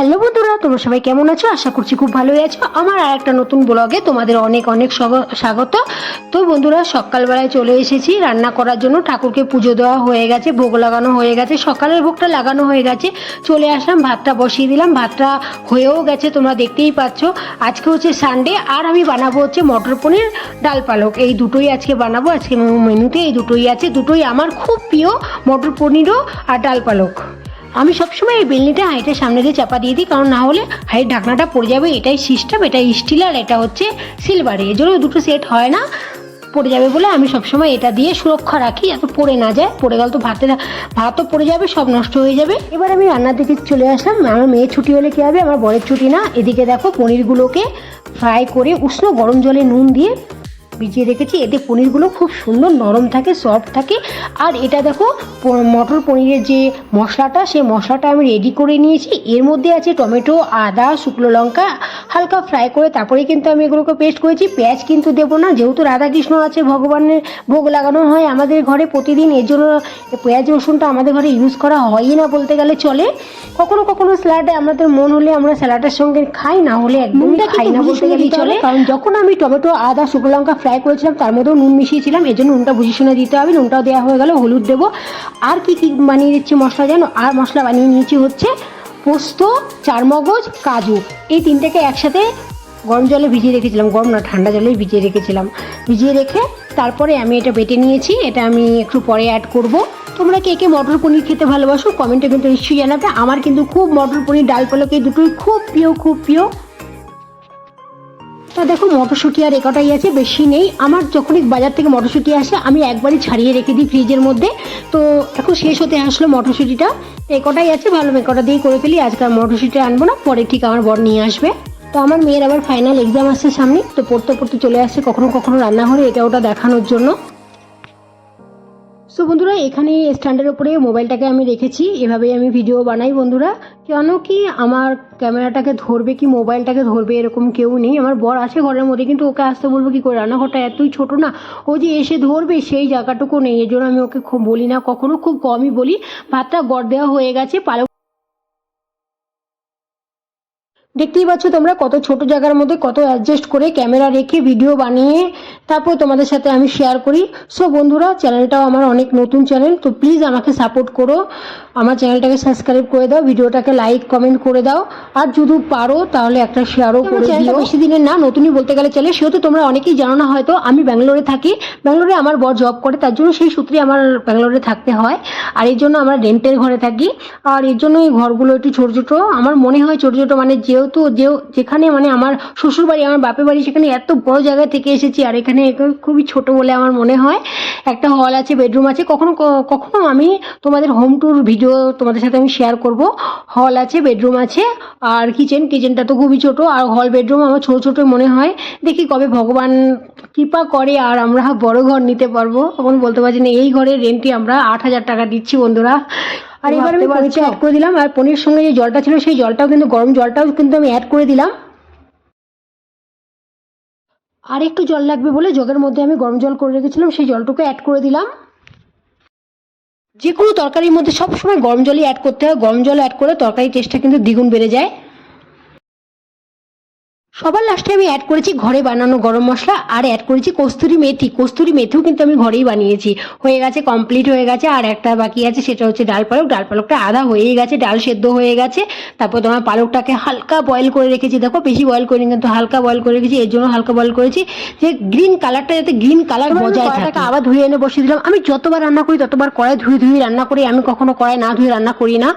Hello বন্ধুরা, তোমরা সবাই কেমন আছো? আশা করছি খুব ভালোই আছো। আমার আর একটা নতুন ব্লগে তোমাদের অনেক অনেক স্বাগত। তো বন্ধুরা, সকালবেলায় চলে এসেছি রান্না করার জন্য। ঠাকুরকে পুজো দেওয়া হয়ে গেছে, ভোগ লাগানো হয়ে গেছে। সকালের ভোগটা লাগানো হয়ে গেছে। চলে আসলাম, ভাতটা বসিয়ে দিলাম। ভাতটা হয়েও গেছে, তোমরা দেখতেই পাচ্ছ। আজকে হচ্ছে সানডে আর আমি বানাবো হচ্ছে মটর পনির, ডাল পালক। এই দুটোই আজকে বানাবো। আজকে মেনুতে এই দুটোই আছে। দুটোই আমার খুব প্রিয় মটর পনিরও আর ডাল পালক। আমি সবসময় এই বেলনিটা হাইটের সামনে দিয়ে চাপা দিয়ে দিই, কারণ না হলে হাইট ঢাকনাটা পড়ে যাবে। এটাই সিস্টেম এটা স্টিল আর এটা হচ্ছে সিলভারে এই জন্য দুটো সেট হয় না, পড়ে যাবে বলে আমি সবসময় এটা দিয়ে সুরক্ষা রাখি, যাতে পড়ে না যায়। পড়ে গেল তো ভাতে ভাতও পড়ে যাবে, সব নষ্ট হয়ে যাবে। এবার আমি রান্নার দিকে চলে আসলাম। আমার মেয়ের ছুটি হলে কী হবে? আমার বরের ছুটি না। এদিকে দেখো পনিরগুলোকে ফ্রাই করে উষ্ণ গরম জলে নুন দিয়ে ভিজিয়ে রেখেছি। এতে পনিরগুলো খুব সুন্দর নরম থাকে সফট থাকে। আর এটা দেখো মটর পনিরের যে মশলাটা সেই মশলাটা আমি রেডি করে নিয়েছি। এর মধ্যে আছে টমেটো আদা শুকনো লঙ্কা হালকা ফ্রাই করে তারপরে কিন্তু আমি এগুলোকে পেস্ট করেছি। পেঁয়াজ কিন্তু দেবো না যেহেতু রাধাকৃষ্ণ আছে ভগবানের ভোগ লাগানো হয় আমাদের ঘরে প্রতিদিন এর জন্য পেঁয়াজ রসুনটা আমাদের ঘরে ইউজ করা হয়ই না বলতে গেলে চলে। কখনো কখনো স্যালাডে আমাদের মন হলে আমরা স্যালাডের সঙ্গে খাই না হলে একদমই খাই না বলতে গেলেই চলে। কারণ যখন আমি টমেটো আদা শুকনো লঙ্কা ফ্রাই করেছিলাম, তার মধ্যেও নুন মিশিয়েছিলাম এই জন্য নুনটা বুঝে শুনে দিতে হবে, নুনটাও দেওয়া হয়ে গেল, হলুদ দেবো। আর কি কি বানিয়ে দিচ্ছি মশলা জানো? আর মশলা বানিয়ে নিয়েছি হচ্ছে পোস্ত, চারমগজ, কাজু। এই তিনটেকে একসাথে গরম জলে ভিজিয়ে রেখেছিলাম, গরম না, ঠান্ডা জলে ভিজিয়ে রেখেছিলাম। ভিজিয়ে রেখে তারপরে আমি এটা বেটে নিয়েছি, এটা আমি একটু পরে অ্যাড করব। তোমরা কে কে মটর পনির খেতে ভালোবাসো, কমেন্টে কিন্তু নিশ্চয়ই জানাবে। আমার কিন্তু খুব মটর পনির, ডাল পালক এই দুটোই খুব প্রিয় খুব প্রিয়। তা দেখো, মটরশুঁটি আর একটাই আছে, বেশি নেই। আমার যখনই বাজার থেকে মটরশুঁটি আসে, আমি একবারই ছাড়িয়ে রেখে দিই ফ্রিজের মধ্যে। তো এখন শেষ হতে আসলো মটরশুঁটিটা। তো একটাই আছে, ভালো একটা দিয়ে করে ফেলি। আজকে আর মটরশুঁটি আনব না, পরে ঠিক আমার বর নিয়ে আসবে। তো আমার মেয়ের আবার ফাইনাল এক্সাম আসছে সামনে, তো পড়তে পড়তে চলে আসছে, কখনো কখনো রান্না রান্নাঘরে, এটা ওটা দেখানোর জন্য। সো বন্ধুরা, এখানে স্ট্যান্ডের উপরে মোবাইলটাকে আমি রেখেছি। এভাবেই আমি ভিডিও বানাই, বন্ধুরা। কেন কি আমার ক্যামেরাটাকে ধরবে কি মোবাইলটাকে ধরবে, এরকম কেউ নেই। আমার বর আছে ঘরের মধ্যে, কিন্তু ওকে আসতে বলব কি করে? রান্নাঘরটা এতই ছোট না, ও যে এসে ধরবে, সেই জায়গাটুকু নেই। এর জন্য আমি ওকে খুব বলি না, কখনো খুব কমই বলি। ভাতটা গড় দেওয়া হয়ে গেছে পালক দেখতেই পাচ্ছ তোমরা কত ছোট জায়গার মধ্যে কত অ্যাডজাস্ট করে ক্যামেরা রেখে ভিডিও বানিয়ে তারপর তোমাদের সাথে আমি শেয়ার করি। সো বন্ধুরা চ্যানেলটাও আমার অনেক নতুন চ্যানেল তো প্লিজ আমাকে সাপোর্ট করো। আমার চ্যানেলটাকে সাবস্ক্রাইব করে দাও ভিডিওটাকে লাইক কমেন্ট করে দাও। আর যদি পারো তাহলে একটা শেয়ারও করে দিও। বেশি দিনের না নতুনই বলতে গেলে চলে সেহেতু তোমরা অনেকেই জানো না হয়তো আমি ব্যাঙ্গালোরে থাকি। ব্যাঙ্গালোরে আমার বর জব করে তার জন্য সেই সূত্রে আমার ব্যাঙ্গালোরে থাকতে হয়। আর এর জন্য আমরা রেন্টের ঘরে থাকি। আর এর জন্য এই ঘরগুলো একটু ছোটো ছোটো। আমার মনে হয় ছোটো ছোটো মানে যেহেতু যেখানে মানে আমার শ্বশুর বাড়ি আমার বাপের বাড়ি সেখানে এত বড় জায়গা থেকে এসেছি আর এখানে এখানে খুবই ছোট বলে আমার মনে হয়। একটা হল আছে বেডরুম আছে। কখনো কখনো আমি তোমাদের হোম ট্যুর ভিডিও তোমাদের সাথে আমি শেয়ার করব। হল আছে বেডরুম আছে আর কিচেন কিচেনটা তো খুবই ছোট। আর হল বেডরুম আমার ছোট ছোট মনে হয়। দেখি কবে ভগবান কৃপা করে আর আমরা বড় ঘর নিতে পারব। তখন বলতে পারছি না এই ঘরের রেন্টই আমরা আট হাজার টাকা দিচ্ছি বন্ধুরা। আর এবার আমি পনিরটা অ্যাড করে দিলাম। আর পনির সঙ্গে যে জলটা ছিল সেই জলটাও কিন্তু গরম জলটাও কিন্তু আমি অ্যাড করে দিলাম। আর একটু জল লাগবে বলে জগের মধ্যে আমি গরম জল করে রেখেছিলাম, সেই জলটুকু অ্যাড করে দিলাম। যে কোনো তরকারির মধ্যে সবসময় গরম জলই অ্যাড করতে হয়। গরম জল অ্যাড করে তরকারির টেস্টটা কিন্তু দ্বিগুণ বেড়ে যায়। সবার লাস্টে আমি অ্যাড করেছি ঘরে বানানো গরম মশলা আর অ্যাড করেছি কস্তুরি মেথি। কস্তুরি মেথিও কিন্তু আমি ঘরেই বানিয়েছি। হয়ে গেছে কমপ্লিট হয়ে গেছে আর একটা বাকি আছে সেটা হচ্ছে ডাল পালক। ডাল পালকটা আধা হয়েই গেছে ডাল সেদ্ধ হয়ে গেছে। তারপর তোমার পালকটাকে হালকা বয়েল করে রেখেছি। দেখো বেশি বয়েল করিনি কিন্তু হালকা বয়েল করে রেখেছি এর জন্য হালকা বয়েল করেছি। যে গ্রিন কালারটা যাতে গ্রিন কালার বজায় থাকে। আবার ধুয়ে এনে বসিয়ে দিলাম। আমি যতবার রান্না করি ততবার কড়াই ধুয়ে ধুয়ে রান্না করি। আমি কখনো কড়াই না ধুয়ে রান্না করি না।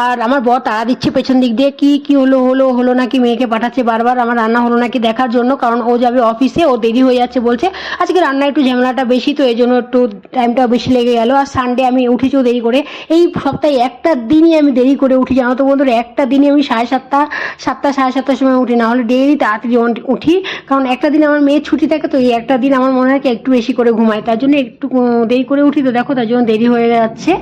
আর আমার বর তাড়া দিচ্ছে পেছন দিক দিয়ে কি কি হলো হলো হলো নাকি মেয়েকে পাঠাচ্ছে বারবার। আমার রান্না হলো নাকি দেখার জন্য, কারণ ও যাবে অফিসে ও দেরি হয়ে যাচ্ছে বলছে। আজকে রান্না একটু ঝামেলাটা বেশি, তো এই জন্য একটু টাইমটাও বেশি লেগে গেল। আর সানডে আমি উঠেছিও দেরি করে। এই সপ্তাহে একটা দিনই আমি দেরি করে উঠি, জানো তো বন্ধুরা, একটা দিনই আমি সাড়ে সাতটা সাতটা, সাড়ে সাতটার সময় উঠি না হলে ডেলি তাড়াতাড়ি উঠ- কারণ একটা দিন আমার মেয়ের ছুটি থাকে, তো এই একটা দিন আমার মনে হয় একটু বেশি করে ঘুমাই তার জন্য একটু দেরি করে উঠি তো, দেখো তার জন্য দেরি হয়ে যাচ্ছে।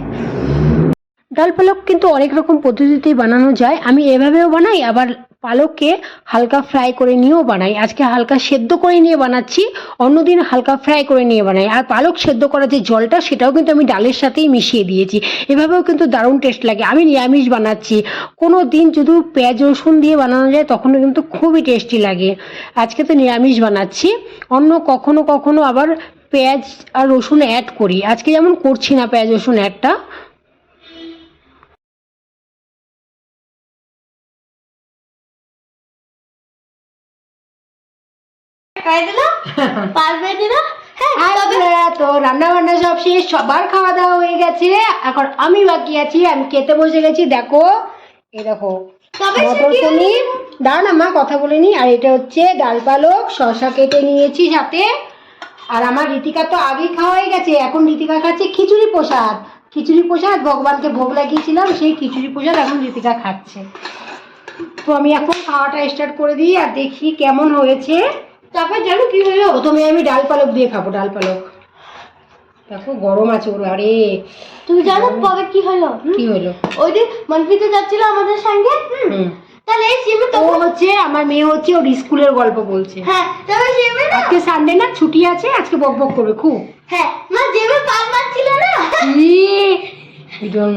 ডাল পালক কিন্তু অনেক রকম পদ্ধতিতেই বানানো যায়। আমি এভাবেও বানাই, আবার পালককে হালকা ফ্রাই করে নিয়েও বানাই। আজকে হালকা সেদ্ধ করে নিয়ে বানাচ্ছি, অন্যদিন হালকা ফ্রাই করে নিয়ে বানাই। আর পালক সেদ্ধ করা যে জলটা, সেটাও কিন্তু আমি ডালের সাথেই মিশিয়ে দিয়েছি। এভাবেও কিন্তু দারুণ টেস্ট লাগে। আমি নিরামিষ বানাচ্ছি। কোনো দিন যদি পেঁয়াজ, রসুন দিয়ে বানানো যায়, তখনও কিন্তু খুবই টেস্টি লাগে। আজকে তো নিরামিষ বানাচ্ছি। অন্য কখনো কখনো আবার পেঁয়াজ আর রসুন অ্যাড করি। আজকে যেমন করছি না পেঁয়াজ, রসুন অ্যাডটা তো রান্না বান্না সব শেষ সবার খাওয়া দাওয়া হয়ে গেছে। এখন আমি বাকি আছি আমি খেতে বসে গেছি দেখো। এই দেখো দাঁড়ান মা কথা বলে নি আর এটা হচ্ছে ডাল পালক শসা কেটে নিয়েছি সাথে। আর আমার রীতিকা তো আগেই খাওয়া হয়ে গেছে এখন রীতিকা খাচ্ছে খিচুড়ি প্রসাদ। খিচুড়ি প্রসাদ ভগবানকে ভোগ লাগিয়েছিলাম সেই খিচুড়ি প্রসাদ এখন রীতিকা খাচ্ছে। তো আমি এখন খাওয়াটা স্টার্ট করে দিই আর দেখি কেমন হয়েছে। তারপর জানো কি হলো? প্রথমে আমি ডাল পালক দিয়ে খাব ডাল পালক। দেখো গরম আছে ওর আরে। তুমি জানো কবে কি হলো? কি হলো? ওই দিন মনপ্রীতি যাচ্ছিল আমাদের সঙ্গে। তাহলে সিমে তো হচ্ছে আমার মেয়ে হচ্ছে ওর স্কুলের গল্প বলছে। হ্যাঁ তবে সিমে না আজকে সানডে না ছুটি আছে আজকে বক বক করবে খুব। হ্যাঁ মা জেবে পাল মারছিল না। ই, ভিডিও